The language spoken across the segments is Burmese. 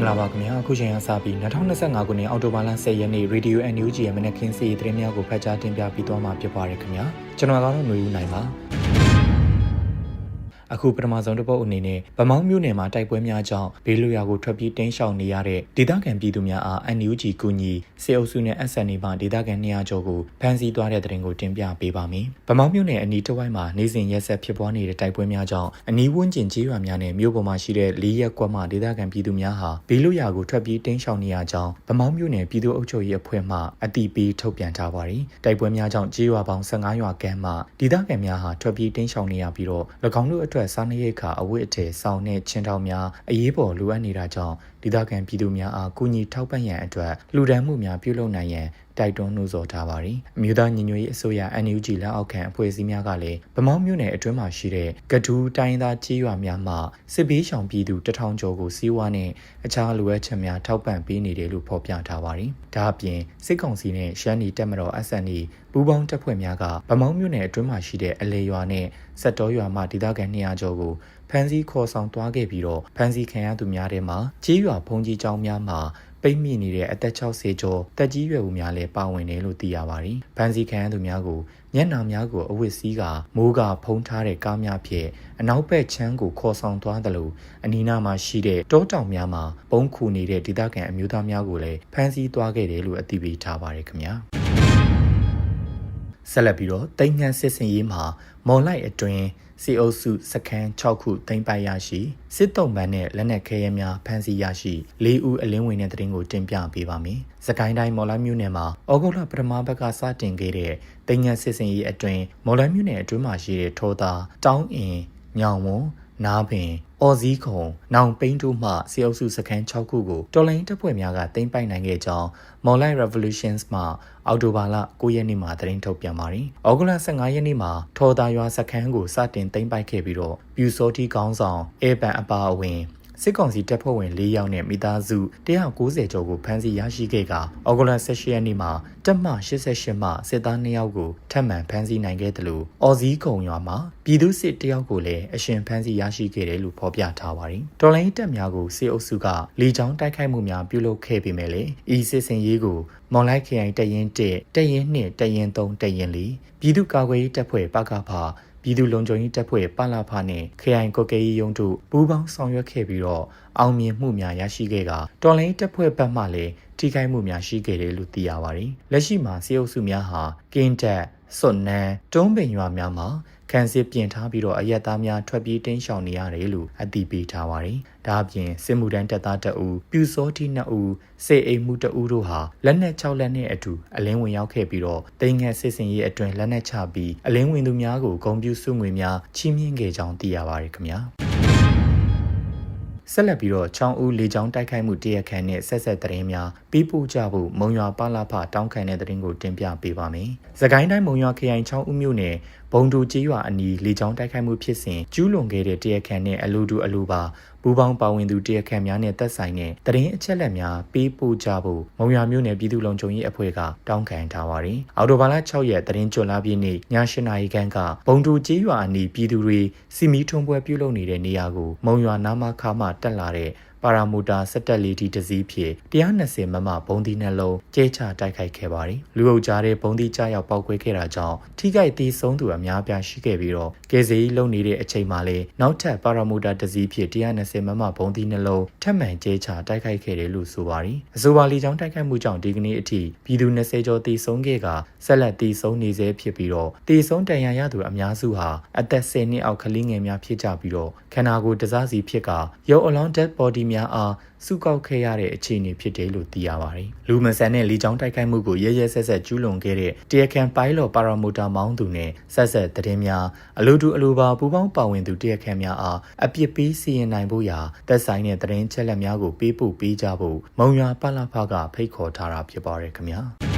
င်္ဂလာပါခင်ဗျာအခုချိန်ကစပြီး2025ခုနှစ်အောက်တိုဘာလ10ရက်နေ့ Radio NUG ရဲ့မနက်ခင်းစီးရီးသတင်းများကိုဖတ်ကြားတင်ပြပြီးသွားမှာဖြစ်ပါတယ်ခင်ဗျာကျွန်တော်ကတော့ຫນွေဦးနိုင်ပါ အခုပထမဆုံးတစ်ပုတ်အနေနဲ့ဗမောင်းမြို့နယ်မှာတိုက်ပွဲများကြောင့်ဘေးလွရာကိုထွက်ပြေးတင်းရှောင်နေရတဲ့ဒေသခံပြည်သူများအား NUG ကူညီစေအုပ်စုနဲ့ SNA မှဒေသခံ200ကျော်ကိုဖမ်းဆီးသွားတဲ့တဲ့တင်ကိုတင်ပြပေးပါမယ်။ဗမောင်းမြို့နယ်အနီးတစ်ဝိုက်မှာနေစဉ်ရက်ဆက်ဖြစ်ပွားနေတဲ့တိုက်ပွဲများကြောင့်အနီးဝန်းကျင်ကျေးရွာများနဲ့မြို့ပေါ်မှာရှိတဲ့လေးရက်ကွက်မှဒေသခံပြည်သူများဟာဘေးလွရာကိုထွက်ပြေးတင်းရှောင်နေရကြောင်းဗမောင်းမြို့နယ်ပြည်သူ့အုပ်ချုပ်ရေးအဖွဲ့မှအတိပေးထုတ်ပြန်ထားပါတယ်။တိုက်ပွဲများကြောင့်ကျေးရွာပေါင်း15ရွာကမ်းမှဒေသခံများဟာထွက်ပြေးတင်းရှောင်နေရပြီးတော့၎င်းတို့အတွက်စားနပ်ရိက္ခာအဝတ်အထည်စောင်းနဲ့ချင်းထောင်များအရေးပေါ်လိုအပ်နေတာကြောင့်ဒေသခံပြည်သူများအားကူညီထောက်ပံ့ရန်အတွက်လူဒန်းမှုများပြုလုပ်နိုင်ရန်တိုက်တွန်းနှိုးဆော်ထားပါတယ်။အမျိုးသားညီညွတ်ရေးအစိုးရ NUG လက်အောက်ခံအဖွဲ့အစည်းများကလည်းဗမောင်းမြို့နယ်အတွင်းမှာရှိတဲ့ကဒူးတိုင်းသားကြေးရွာများမှစစ်ဘေးရှောင်ပြည်သူတထောင်ကျော်ကိုစီးဝါးနဲ့အခြားလိုအပ်ချက်များထောက်ပံ့ပေးနေတယ်လို့ဖော်ပြထားပါတယ်။ဒါအပြင်စစ်ကောင်စီနဲ့ရှမ်းနီတက်မတော် SNE ပူးပေါင်းတပ်ဖွဲ့များကဗမောင်းမြို့နယ်အတွင်းမှာရှိတဲ့အလေရွာနဲ့စက်တော်ရွာမှဒေသခံ200ကျော်ကိုဖမ်းဆီးခေါ်ဆောင်သွားခဲ့ပြီးတော့ဖမ်းဆီးခံရသူများထဲမှာကြေးရွာဖုန်ကြီးကျောင်းများမှာ ပိတ်မိနေတဲ့အသက်60ကျော်တက်ကြီးရွယ်ဦးများလည်းပါဝင်တယ်လို့သိရပါတယ်။ဖမ်းဆီးခံရသူများကိုညနာများကိုအဝတ်စည်းကမိုးကဖုံးထားတဲ့ကားများဖြင့်အနောက်ဘက်ချမ်းကိုခေါ်ဆောင်သွားတယ်လို့အနီးနားမှာရှိတဲ့တောတောင်များမှာပုံခုနေတဲ့ဒေသခံအမျိုးသားများကိုလည်းဖမ်းဆီးသွားခဲ့တယ်လို့အသိပေးထားပါတယ်ခင်ဗျာ။ ဆက်လက်ပြီးတော့တိမ်ငန်းစစ်စင်ရေးမှာမော်လိုက်အတွင်းစီအုပ်စုစခန်း6ခုသိမ်းပိုက်ရရှိစစ်တုံးပန်းနဲ့လက်နက်ခဲယမ်းများဖမ်းဆီးရရှိ၄ဦးအလင်းဝင်တဲ့တရင်ကိုတင်ပြပေးပါမယ်။စကိုင်းတိုင်းမော်လိုက်မြို့နယ်မှာဩဂုတ်လပထမဘက်ကစတင်ခဲ့တဲ့တိမ်ငန်းစစ်စင်ရေးအတွင်းမော်လိုက်မြို့နယ်အတွင်းမှာရှိတဲ့ထောသားတောင်းအင်ညောင်ဝွန် နားပင်အော်စည်းခုံနောင်ပိန်းတို့မှစီအုပ်စုစခန်း6ခုကိုတော်လိုင်းတပ်ဖွဲ့များကသိမ်းပိုက်နိုင်ခဲ့ကြောင်း Monlight Revolutions မှအော်တိုဘာလ9ရက်နေ့မှာသတင်းထုတ်ပြန်ပါတယ်။ဩဂုတ်လ15ရက်နေ့မှာထော်သားရွာစခန်းကိုစတင်သိမ်းပိုက်ခဲ့ပြီးတော့ပြူစောတိကောင်းဆောင်အေပန်အပါအဝင် စစ်ကောင်စီတပ်ဖွဲ့ဝင်၄ယောက်နဲ့မိသားစု190ကျော်ကိုဖမ်းဆီးရရှိခဲ့ကဩဂုတ်လ18ရက်နေ့မှာတပ်မ88မှစစ်သား2ယောက်ကိုထပ်မံဖမ်းဆီးနိုင်ခဲ့တယ်လို့အော်စည်းကုံရွာမှာပြည်သူစစ်တယောက်ကိုလည်းအရှင်ဖမ်းဆီးရရှိခဲ့တယ်လို့ဖော်ပြထားပါတယ်။တော်လိုင်းတပ်များကိုစစ်အုပ်စုကလေကြောင်းတိုက်ခိုက်မှုများပြုလုပ်ခဲ့ပေမဲ့လည်းဤစစ်စင်ရေးကိုမွန်လိုက်ခရိုင်တရင်1တရင်2တရင်3တရင်4ပြည်သူ့ကာကွယ်ရေးတပ်ဖွဲ့ပကဖ ပြည်သူ့လုံခြုံရေးတပ်ဖွဲ့ပလာဖနဲ့ခရိုင်ကိုကေရီယုံတို့ပူးပေါင်းဆောင်ရွက်ခဲ့ပြီးတော့အောင်မြင်မှုများရရှိခဲ့ကတော်လိုင်းတပ်ဖွဲ့ဘက်မှလည်းထိခိုက်မှုများရှိခဲ့တယ်လို့သိရပါတယ်။လက်ရှိမှာစေအုပ်စုများဟာကင်းတက်စွန်နန်းတုံးပင်ရွာများမှာ ခံစစ်ပြင်ထားပြီးတော့အရက်သားများထွက်ပြေးတင်းရှောင်နေရတယ်လို့အသိပေးထားပါတယ်။ဒါအပြင်စစ်မှုထမ်းတပ်သားတအူပြူစောတိ2ဦးစေအိမ်မှု2ဦးတို့ဟာလက်နက်6လက်နဲ့အတူအလင်းဝင်ရောက်ခဲ့ပြီးတော့တိမ်ငယ်စစ်စင်ရေးအတွင်လက်နက်ချပြီးအလင်းဝင်သူများကိုဂုံပြူစုငွေများချီးမြှင့်ခဲ့ကြောင်းသိရပါတယ်ခင်ဗျာ။ဆက်လက်ပြီးတော့ချောင်းဦးလေချောင်းတိုက်ခိုက်မှုတရက်ခန့်နဲ့ဆက်ဆက်သတင်းများပြီးပို့ကြဖို့မုံရွာပလာဖတောင်းခံတဲ့သတင်းကိုတင်ပြပေးပါမယ်။သခိုင်းတိုင်းမုံရွာခရိုင်ချောင်းဦးမြို့နယ် ဘုံတူကျေးရွာအနီးလေချောင်းတိုက်ခိုက်မှုဖြစ်စဉ်ကျူးလွန်ခဲ့တဲ့တရက်ခန့်နဲ့အလူတူအလူပါပူပေါင်းပါဝင်သူတရက်ခန့်များနဲ့သက်ဆိုင်တဲ့သတင်းအချက်အလက်များပေးပို့ကြဖို့မုံရွာမြို့နယ်ပြည်သူ့လုံခြုံရေးအဖွဲ့ကတောင်းခံထားပါတယ်။အော်တိုဘာလ6ရက်သတင်းကျွလာပြည့်နေ့ည8နာရီခန့်ကဘုံတူကျေးရွာအနီးပြည်သူတွေစီမီထုံပွဲပြုလုပ်နေတဲ့နေရာကိုမုံရွာနာမခါမှတက်လာတဲ့ ပါရာမိုတာစက်တက်လေးတီတစည်းဖြင့်120မမဘုံဒီနှလုံးကျဲချတိုက်ခိုက်ခဲ့ပါတယ်။လူအုပ်ကြားတဲ့ဘုံဒီကြားရောက်ပောက်ကွဲခဲ့တာကြောင့်ထိခိုက်သေးဆုံးသူအများပြားရှိခဲ့ပြီးတော့ကယ်ဆယ်ရေးလုပ်နေတဲ့အချိန်မှာလည်းနောက်ထပ်ပါရာမိုတာတစည်းဖြင့်120မမဘုံဒီနှလုံးထပ်မံကျဲချတိုက်ခိုက်ခဲ့တယ်လို့ဆိုပါတယ်။အဆိုပါလီကြောင်းတိုက်ခိုက်မှုကြောင့်ဒီကနေ့အထိပြည်သူ20ကျော်သေဆုံးခဲ့ကဆက်လက်သေဆုံးနေဆဲဖြစ်ပြီးတော့သေဆုံးတန်ရာရသူအများစုဟာအသက်10နှစ်အောက်ကလေးငယ်များဖြစ်ကြပြီးတော့ခန္ဓာကိုယ်တစားစီဖြစ်ကရုပ်အလောင်း dead body များအားစုကောက်ခဲ့ရတဲ့အခြေအနေဖြစ်တယ်လို့သိရပါတယ်။လူမဆန်တဲ့လီချောင်းတိုက်ခိုက်မှုကိုရဲရဲဆက်ဆက်ကျူးလွန်ခဲ့တဲ့တရကန်ပိုင်လော်ပါရာမိုတာမောင်းသူနဲ့ဆက်ဆက်သတင်းများအလူတူအလူပါပူပေါင်းပါဝင်သူတရကန်များအားအပြစ်ပေးစီရင်နိုင်ဖို့ရာသက်ဆိုင်တဲ့သတင်းချက်လက်များကိုပေးပို့ပေးကြဖို့မုံရွာပလဖကဖိတ်ခေါ်ထားတာဖြစ်ပါတယ်ခင်ဗျာ။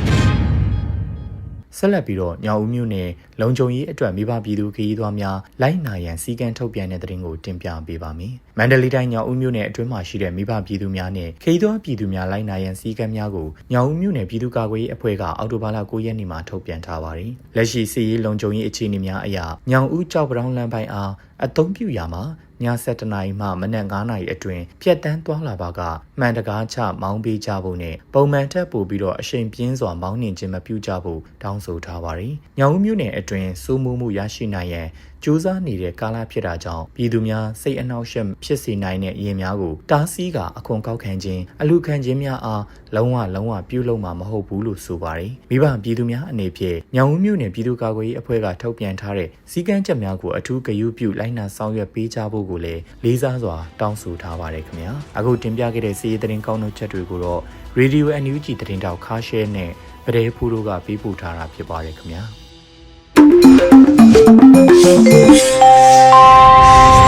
ဆက်လက်ပြီးတော့ညောင်ဦးမြို့နယ်လုံခြုံရေးအတွက်မိဘပြည်သူခရီးသွားများလိုက်နာရန်စီကံထုတ်ပြန်တဲ့တဲ့ရင်ကိုတင်ပြပေးပါမယ်။မန္တလေးတိုင်းညောင်ဦးမြို့နယ်အတွင်းမှာရှိတဲ့မိဘပြည်သူများနဲ့ခရီးသွားပြည်သူများလိုက်နာရန်စီကံများကိုညောင်ဦးမြို့နယ်ပြည်သူ့ကာကွယ်ရေးအဖွဲ့ကအောက်တိုဘာလ9ရက်နေ့မှာထုတ်ပြန်ထားပါတယ်။လက်ရှိစီရေးလုံခြုံရေးအခြေအနေများအရညောင်ဦးကြောက်ပတောင်းလမ်းပိုင်းအားအသုံးပြုရာမှာည 7:00နာရီမှမနက်9:00နာရီအတွင်းပြတ်တန်းသွားလာပါကမှန်တကားချမောင်းပေးကြဖို့နဲ့ပုံမှန်ထက်ပိုပြီးတော့အရှိန်ပြင်းစွာမောင်းနှင်ခြင်းမပြုကြဖို့တောင်းဆိုထားပါတယ်။ညောင်ဦးမြို့နယ်အတွင်းစိုးမိုးမှုရရှိနိုင်ရန် စူးစမ်းနေတဲ့ကာလဖြစ်တာကြောင့်ပြည်သူများစိတ်အနှောက်အယှက်ဖြစ်စေနိုင်တဲ့ရင်းများကိုတားဆီးကအခွန်ကောက်ခံခြင်းအလူခံခြင်းများအားလုံးဝလုံးဝပြုလုပ်မှာမဟုတ်ဘူးလို့ဆိုပါတယ်။မိဘပြည်သူများအနေဖြင့်ညောင်ဦးမြို့နယ်ပြည်သူ့ကာကွယ်ရေးအဖွဲ့ကထုတ်ပြန်ထားတဲ့စည်းကမ်းချက်များကိုအထူးဂရုပြုလိုက်နာဆောင်ရွက်ပေးကြဖို့ကိုလည်းလေးစားစွာတောင်းဆိုထားပါတယ်ခင်ဗျာ။အခုတင်ပြခဲ့တဲ့စီးရီးသတင်းကောင်းတဲ့ချက်တွေကိုတော့ Radio NUG သတင်းတောက်ခါရှဲနဲ့ပဒေဖူးတို့ကပေးပို့ထားတာဖြစ်ပါတယ်ခင်ဗျာ။ Thank you.